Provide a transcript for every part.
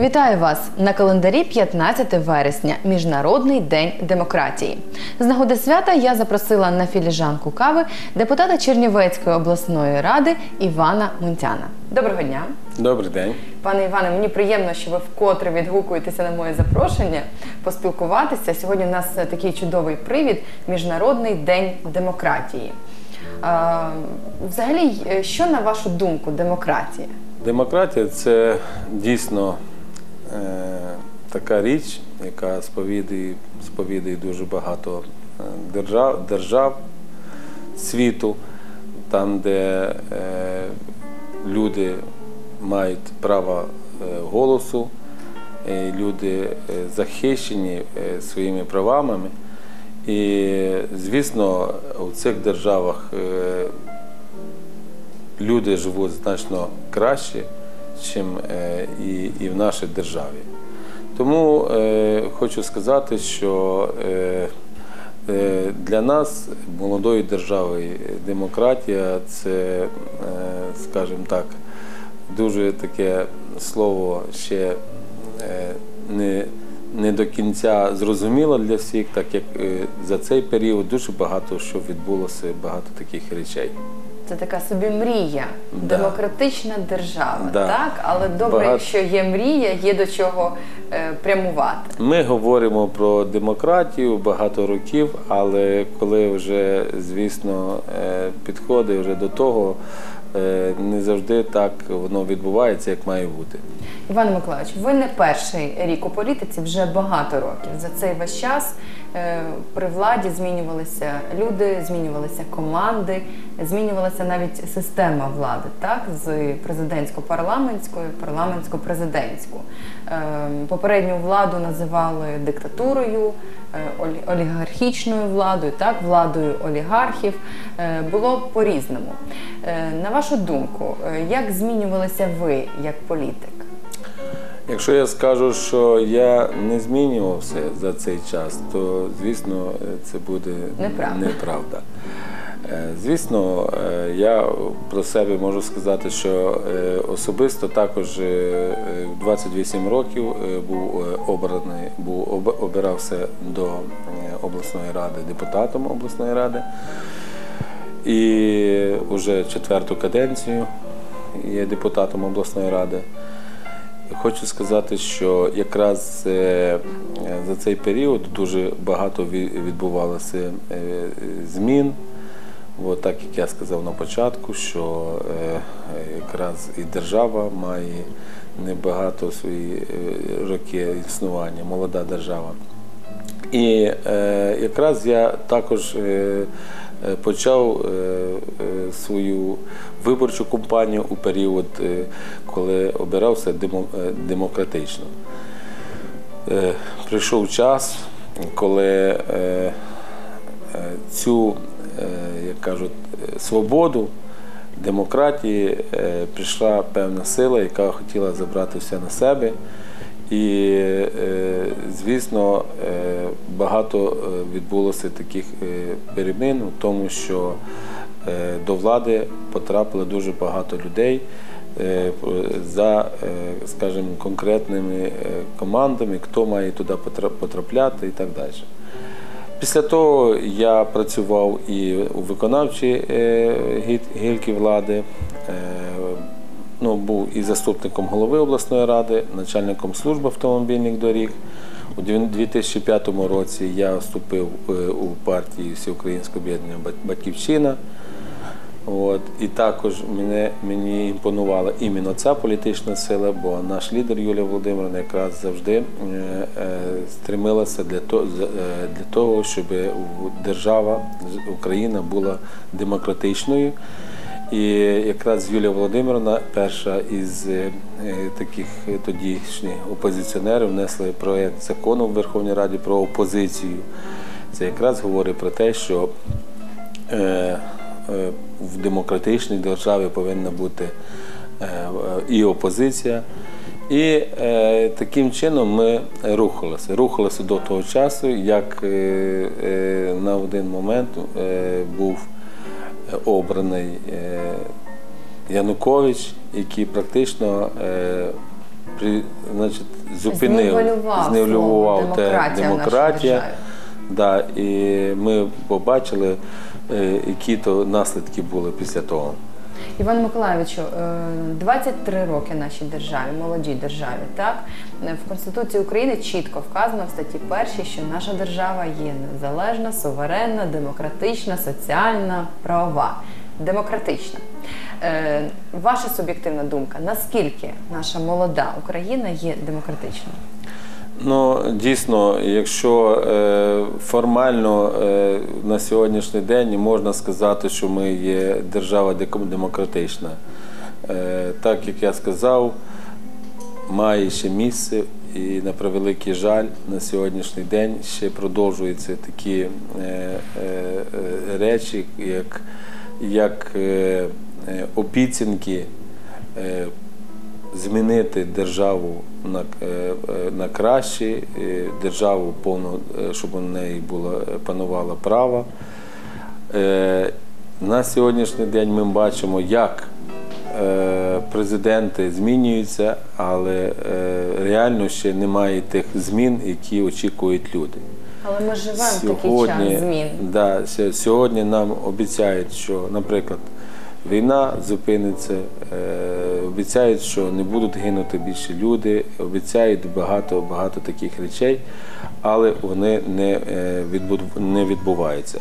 Вітаю вас на календарі 15 вересня, Міжнародний день демократії. З нагоди свята я запросила на філіжанку кави депутата Чернівецької обласної ради Івана Мунтяна. Доброго дня, Добрий день. пане Іване. Мені приємно, що ви вкотре відгукуєтеся на моє запрошення поспілкуватися. Сьогодні у нас такий чудовий привід Міжнародний день демократії. А, взагалі, е, що на вашу думку демократія? Демократія це дійсно така річ, яка сповідує дуже багато е, держав, держав світу, там, де е, люди мають право е, голосу, е, люди е, захищені е, своїми правами. І, звісно, у цих державах е, люди живуть значно краще, ніж і, і в нашій державі. Тому е, хочу сказати, що е, е, для нас, молодої держави, демократія це, е, скажімо так, дуже таке слово ще е, не, не до кінця зрозуміло для всіх, так як е, за цей період дуже багато що відбулося, багато таких речей. Це така собі мрія, Да. демократична держава, Да. так? Але добре, Багато- якщо є мрія, є до чого е, прямувати. Ми говоримо про демократію багато років, але коли вже, звісно, е, підходить вже до того, е, не завжди так воно відбувається, як має бути. Іван Миколаївич, ви не перший рік у політиці, вже багато років. За цей весь час при владі змінювалися люди, змінювалися команди, змінювалася навіть система влади, так з президентсько-парламентської, парламентсько-президентську. Е, попередню владу називали диктатурою, е, олігархічною владою, так, владою олігархів. Е, Було по-різному. Е, На вашу думку, е, як змінювалися ви як політик? Якщо я скажу, що я не змінювався за цей час, то звісно це буде Неправда. неправда. Е, Звісно, е, я про себе можу сказати, що е, особисто також е, е, в 28 років був обраний, був обирався до обласної ради депутатом обласної ради. І вже четверту каденцію є депутатом обласної ради. Хочу сказати, що якраз е, за цей період дуже багато відбувалося е, змін. От так як я сказав на початку, що е, якраз і держава має небагато свої роки існування, молода держава. І якраз я також почав е, е, свою виборчу кампанію у період, е, коли обирався е, демократично. Е, прийшов час, коли е, е, цю, е, як кажуть, е, свободу демократії е, прийшла певна сила, яка хотіла забрати все на себе. І, е, звісно, е, багато е, відбулося таких перемін у тому, що до влади потрапило дуже багато людей за, скажімо, конкретними командами, хто має туди потра- потрапляти і так далі. Після того я працював і у виконавчій гі- гілки влади, ну, був і заступником голови обласної ради, начальником служби автомобільних доріг. У 2005 році я вступив е, у партію Всеукраїнського об'єднання Батьківщина. От, і також мене, мені імпонувала іменно ця політична сила, бо наш лідер Юлія Володимирівна якраз завжди е, е, стремилася для того, щоб держава, Україна була демократичною. І якраз Юлія Володимирівна, перша із е, е, таких тодішніх опозиціонерів, внесли проєкт закону в Верховній Раді про опозицію. Це якраз говорить про те, що е, в демократичній державі повинна бути і опозиція. І таким чином ми рухалися. Рухалися до того часу, як на один момент був обраний е, Янукович, який практично е, значить, зупинив, зневлював те демократія. Да, і ми побачили, е, які то наслідки були після того. Іван Миколаївичу, е, 23 роки нашій державі, молодій державі, так Е, в Конституції України чітко вказано в статті 1, що наша держава є незалежна, суверенна, демократична, соціальна, правова. Демократична. Е, Ваша суб'єктивна думка, наскільки наша молода Україна є демократичною? Ну, дійсно, якщо е, формально е, на сьогоднішній день можна сказати, що ми є держава демократична. Е, так як я сказав, має ще місце, і на превеликий жаль, на сьогоднішній день ще продовжуються такі речі, як, як. Е, змінити державу на, е, е, на краще, е, державу повну, щоб у неї було панувало право. На сьогоднішній день ми бачимо, як президенти змінюються, але реально ще немає тих змін, які очікують люди. Але ми живемо в такий час змін. Да, сьогодні нам обіцяють, що, наприклад, війна зупиниться, е, обіцяють, що не будуть гинути більше люди, обіцяють багато багато таких речей, але вони не, е, відбуваються.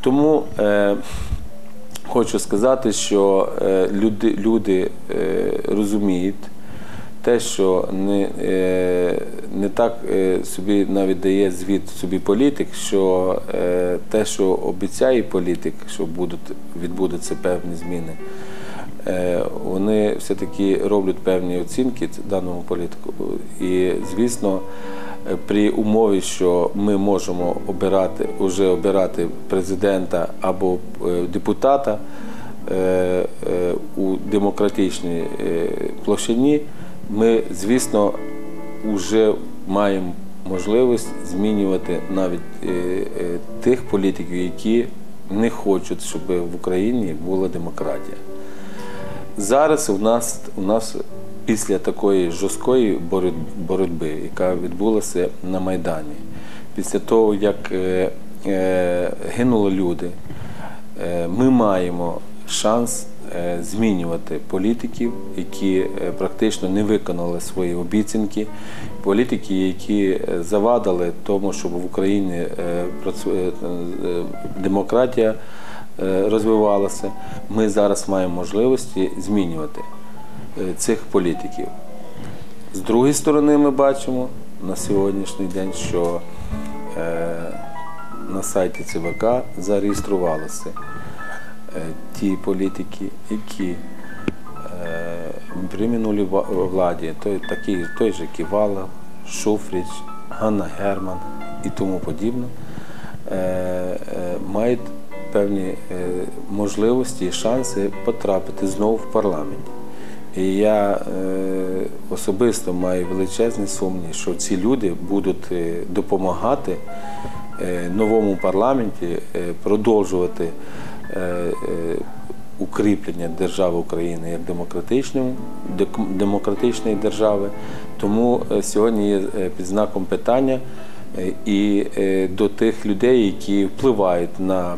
Тому е, хочу сказати, що люди, розуміють те, що не, е, не так е, собі навіть дає звіт собі політик, що е, те, що обіцяє політик, що будуть, відбудуться певні зміни, вони все-таки роблять певні оцінки даному політику. І, звісно, при умові, що ми можемо обирати, уже обирати президента або депутата у демократичній площині, ми, звісно, вже маємо можливість змінювати навіть е, е, тих політиків, які не хочуть, щоб в Україні була демократія. Зараз у нас, у нас після такої жорсткої боротьби, яка відбулася на Майдані, після того, як е, гинули люди, ми маємо шанс змінювати політиків, які е, практично не виконали свої обіцянки, політики, які е, завадили тому, щоб в Україні е, е, е, демократія е, розвивалася. Ми зараз маємо можливості змінювати е, цих політиків. З другої сторони, ми бачимо на сьогоднішній день, що е, на сайті ЦВК зареєструвалися е, ті політики, які е, при минулій владі, той, такий, той же Ківала, Шуфріч, Ганна Герман і тому подібне, е, е, мають певні е, можливості і шанси потрапити знову в парламент. І я е, особисто маю величезний сумнів, що ці люди будуть е, допомагати е, новому парламенті е, продовжувати е, е, укріплення держави України як демократичної, держави. Тому е, сьогодні є е, під знаком питання е, і е, до тих людей, які впливають на е,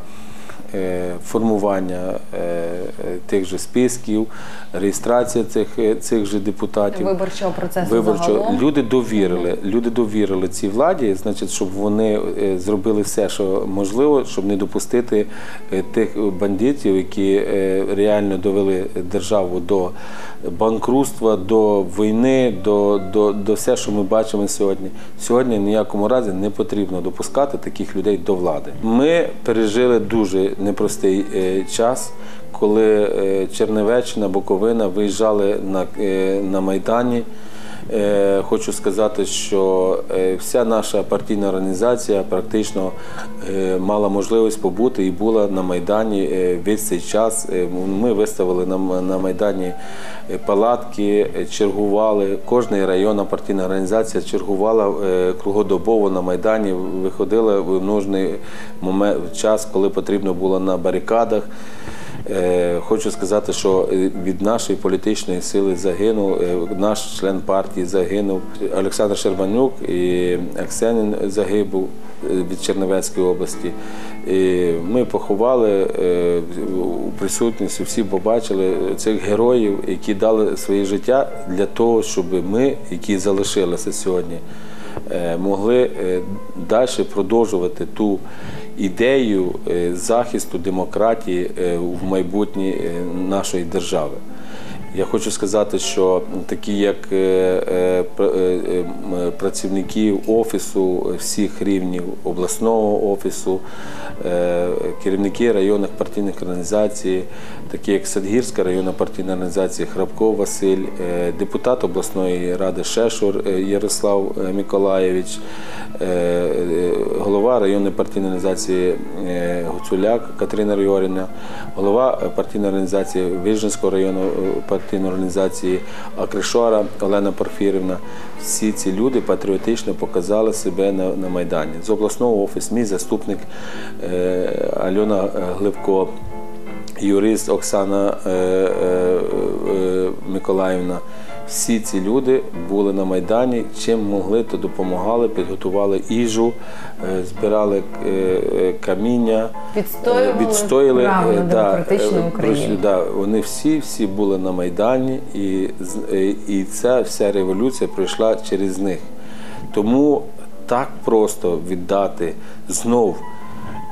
формування е, е, тих же списків, реєстрація цих, е, цих же депутатів. Виборчого процесу Виборчо загалом. люди довірили, люди довірили цій владі, значить, щоб вони е, зробили все, що можливо, щоб не допустити е, тих бандитів, які е, реально довели державу до банкрутства, до війни, до, до, до все, що ми бачимо сьогодні. Сьогодні ніякому разі не потрібно допускати таких людей до влади. Ми пережили дуже непростий е, час. Коли Черневеччина, Чернівеччина, Буковина виїжджали на, е, на Майдані, Е, Хочу сказати, що е, вся наша партійна організація практично е, мала можливість побути і була на Майдані е, весь цей час. Е, Ми виставили на Майдані е, палатки, е, чергували. Кожна районна партійна організація чергувала е, кругодобово на Майдані, виходила в нужний момент час, коли потрібно було на барикадах. Е, Хочу сказати, що е, від нашої політичної сили загинув е, наш член партії загинув Олександр Щербанюк і Аксенін загибув від Чернівецької області. І ми поховали у присутності, всі побачили цих героїв, які дали своє життя для того, щоб ми, які залишилися сьогодні, могли далі продовжувати ту ідею е, захисту демократії е, в майбутнє е, нашої держави. Я хочу сказати, що такі, як е, е, е, м, працівники офісу всіх рівнів обласного офісу, керівники районних партійних організацій, такі як Садгірська районна партійна організація Храбков Василь, депутат обласної ради Шешур Ярослав Миколаєвич, голова районної партійної організації Гуцуляк Катерина Рйоріна, голова партійної організації Вижницького району партійної організації Акришора Олена Порфірівна. Всі ці люди патріотично показали себе на, на Майдані. З обласного офісу мій заступник е, Альона Глибко, юрист Оксана е, е, е, Миколаївна. Всі ці люди були на Майдані, чим могли, то допомагали, підготували їжу, е, збирали е, е, каміння, Відстоювали право на демократичну е, Україну. да, вони всі, всі були на Майдані, і, е, і ця вся революція пройшла через них. Тому так просто віддати знов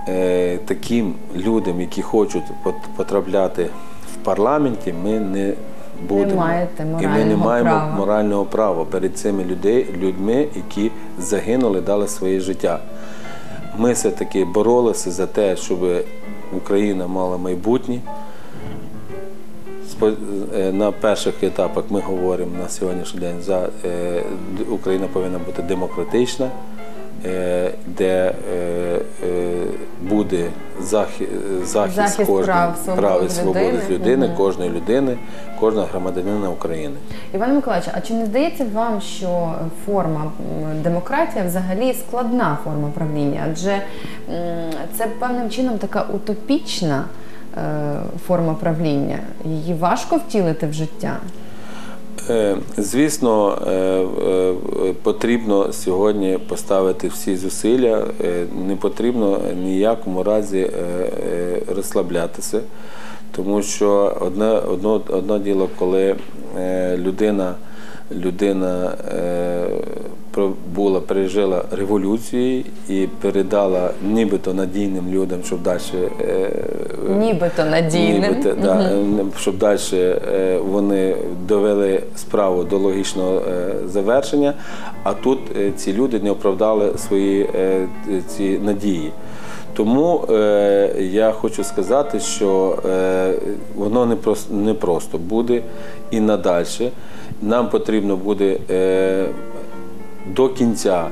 е, таким людям, які хочуть пот- потрапляти в парламенті, ми не будемо. маєте і ми не маємо права. морального права перед цими людей, людьми, які загинули, дали своє життя. Ми все-таки боролися за те, щоб Україна мала майбутнє. Е, На перших етапах ми говоримо на сьогоднішній день за е, Україна повинна бути демократична, е, де буде захист, Захист кожної прав, свобод прав і свободи людини. кожної людини, кожного громадянина України. Іван Миколаївич, а чи не здається вам, що форма демократія взагалі складна форма правління? Адже це певним чином така утопічна е, форма правління. Її важко втілити в життя. Е, Звісно, е, е, потрібно сьогодні поставити всі зусилля. Не потрібно ніякому разі розслаблятися, тому що одне, одно, одно діло, коли людина, людина була, пережила революцію і передала нібито надійним людям, щоб далі е, Нібито надійним. Нібито, да, е, щоб далі вони довели справу до логічного е, завершення, а тут е, ці люди не оправдали свої е, ці надії. Тому е, я хочу сказати, що е, воно не просто, не просто буде і надальше. Нам потрібно буде е, до кінця,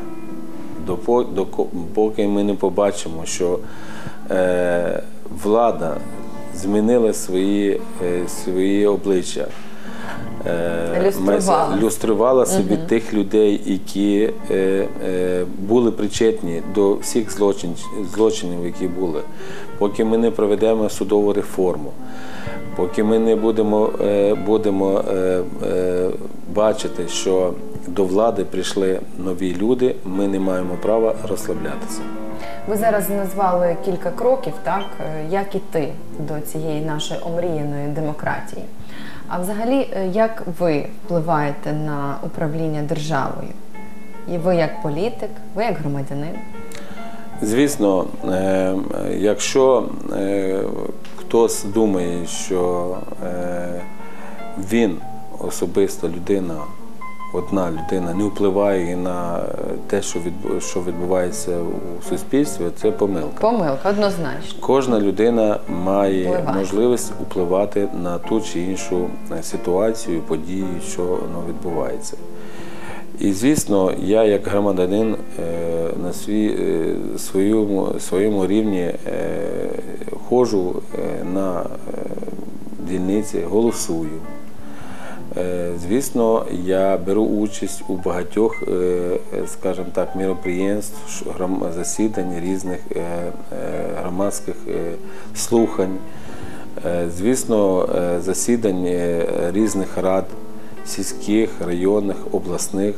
поки ми не побачимо, що е, влада змінила свої, е, свої обличчя. Е, Люструвала. люструвала собі тих людей, які е, е, були причетні до всіх злочин, злочинів, які були. Поки ми не проведемо судову реформу, поки ми не будемо, е, будемо е, е, бачити, що до влади прийшли нові люди, ми не маємо права розслаблятися. Ви зараз назвали кілька кроків, так е, як іти до цієї нашої омріяної демократії. А взагалі, е, як ви впливаєте на управління державою? І ви як політик, ви як громадянин? Звісно, е, якщо е, хтось думає, що він особисто людина, одна людина не впливає на те, що відбу- що відбувається у суспільстві, це помилка. Помилка, однозначно. Кожна людина має Впливає. можливість впливати на ту чи іншу е, ситуацію, подію, що воно відбувається. І звісно, я як громадянин е, на свій, е, своєму, своєму рівні е, ходжу е, на е, дільниці, голосую. Е, Звісно, я беру участь у багатьох, е, е, скажімо так, міроприємств, засідань різних громадських слухань. Звісно, засідань різних рад, сільських, районних, обласних.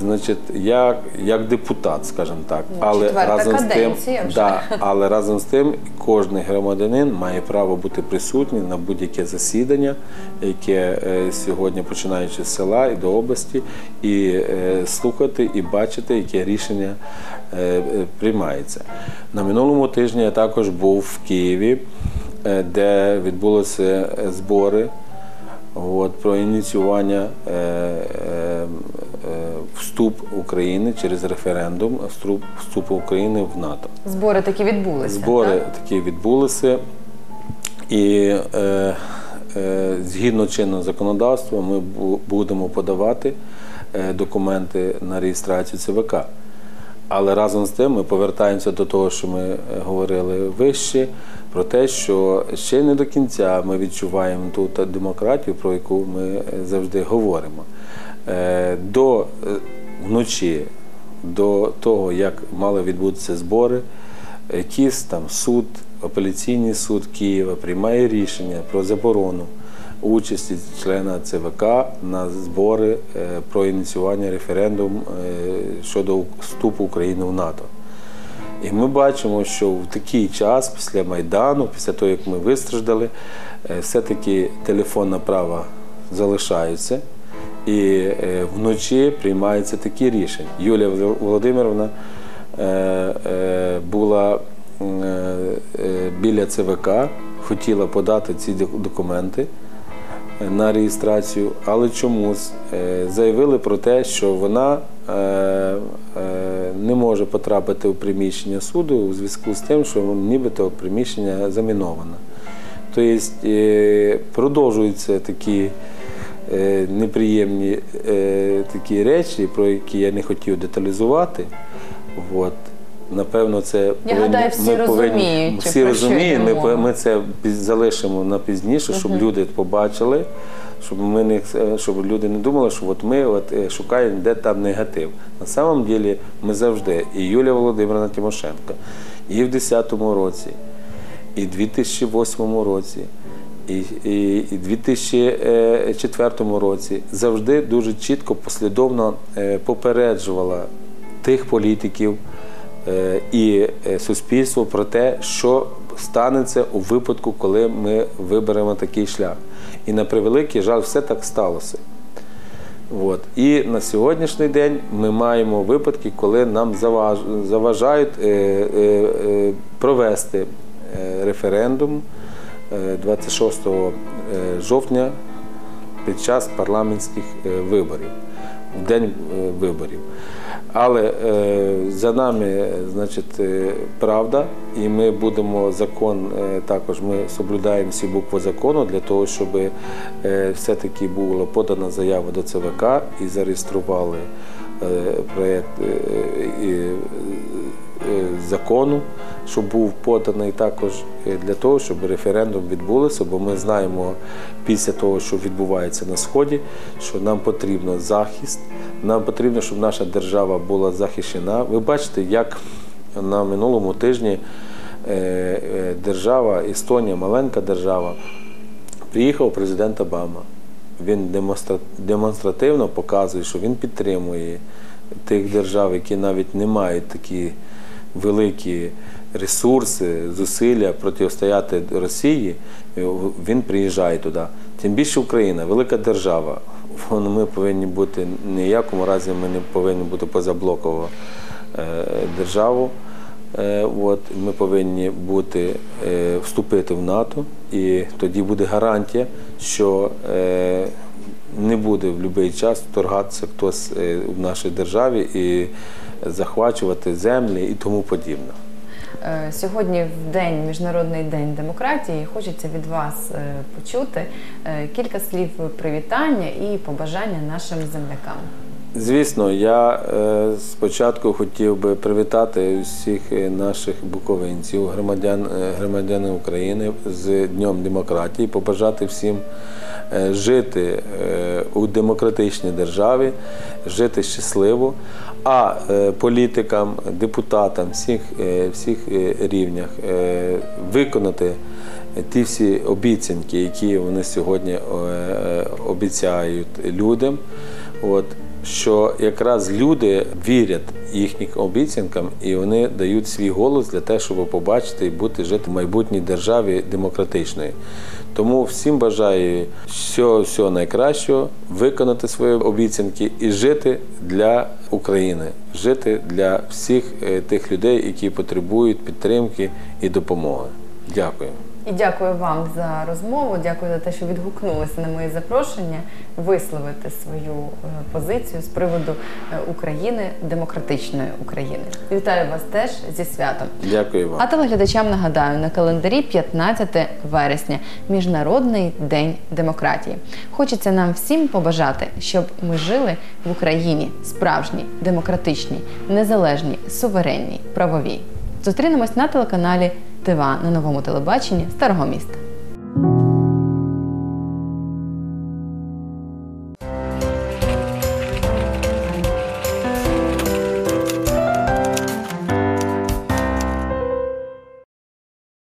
Значить, я як депутат, скажімо так, але разом з тим, вже. да, але разом з тим, кожен громадянин має право бути присутній на будь-яке засідання, яке е, сьогодні починаючи з села і до області, і е, слухати і бачити, яке рішення е, приймається. На минулому тижні я також був в Києві, е, де відбулися збори. От, про ініціювання е, е, вступ України через референдум, вступ, вступу України в НАТО. Збори такі відбулися. Збори так? такі відбулися, і е, е, згідно чинного законодавства ми будемо подавати е, документи на реєстрацію ЦВК. Але разом з тим ми повертаємося до того, що ми е, говорили вище, про те, що ще не до кінця ми відчуваємо ту демократію, про яку ми е, завжди говоримо. Е, До е, вночі, до того, як мали відбутися збори, якийсь там суд, апеляційний суд Києва приймає рішення про заборону участі члена ЦВК на збори е, про ініціювання референдуму е, щодо вступу України в НАТО. І ми бачимо, що в такий час, після Майдану, після того, як ми вистраждали, е, все-таки телефонна права залишаються. І е, вночі приймаються такі рішення. Юлія Володимировна е, е, була біля ЦВК, хотіла подати ці документи на реєстрацію, але чомусь заявили про те, що вона не може потрапити у приміщення суду у зв'язку з тим, що нібито приміщення заміноване. Тобто продовжуються такі неприємні е, такі речі, про які я не хотів деталізувати. От. Напевно, це Я гадаю, всі розуміють, всі розуміють. Ми, ми це залишимо на пізніше, щоб люди побачили, щоб ми не щоб люди не думали, що от ми от е, шукаємо, де там негатив. На самом ділі ми завжди, і Юлія Володимирівна Тимошенко, і в 2010 році, і в 2008 році, і, і, і 2004 році завжди дуже чітко, послідовно е, попереджувала тих політиків е, і е, суспільство про те, що станеться у випадку, коли ми виберемо такий шлях. І на превеликий жаль, все так сталося. От. І на сьогоднішній день ми маємо випадки, коли нам заваж- заважають е, е, е, провести е, референдум е, 26 е, жовтня під час парламентських е, виборів, в день е, виборів. Але е, за нами, е, значить, е, правда, і ми будемо закон е, також. Ми соблюдаємо всі букви закону для того, щоб е, все-таки була подана заява до ЦВК і зареєстрували е, проєкт е, е, е, закону, щоб був поданий також е, для того, щоб референдум відбулося, бо ми знаємо після того, що відбувається на сході, що нам потрібно захист, нам потрібно, щоб наша держава була захищена. Ви бачите, як на минулому тижні е, е, держава Естонія, маленька держава, приїхав президент Обама. Він демонстра- демонстративно показує, що він підтримує тих держав, які навіть не мають такі великі ресурси, зусилля протистояти Росії. Він приїжджає туди. Тим більше Україна, велика держава. Ми повинні бути ніякому разі ми не повинні бути позаблоково е, державу. Е, От, ми повинні бути, е, вступити в НАТО, і тоді буде гарантія, що е, не буде в будь-який час вторгатися хтось е, в нашій державі і захвачувати землі і тому подібне. Е, Сьогодні в день Міжнародний день демократії. Хочеться від вас е, почути кілька слів привітання і побажання нашим землякам. Звісно, я спочатку хотів би привітати всіх наших буковинців, громадян, громадян України з Днем демократії, побажати всім жити е, у демократичній державі, жити щасливо, а е, політикам, депутатам всіх, е, всіх е, рівнях е, виконати ті всі обіцянки, які вони сьогодні е, е, обіцяють людям. От, що якраз люди вірять їхнім обіцянкам і вони дають свій голос для того, щоб побачити і бути жити в майбутній державі демократичної. Тому всім бажаю всього, всього найкращого, виконати свої обіцянки і жити для України, жити для всіх е, тих людей, які потребують підтримки і допомоги. Дякую. І дякую вам за розмову. Дякую за те, що відгукнулися на мої запрошення висловити свою е, позицію з приводу е, України, демократичної України. Вітаю вас теж зі святом. Дякую вам. А телеглядачам нагадаю, на календарі 15 вересня Міжнародний день демократії. Хочеться нам всім побажати, щоб ми жили в Україні справжній, демократичній, незалежній, суверенній, правовій. Зустрінемось на телеканалі ТИВА на новому телебаченні Старого міста.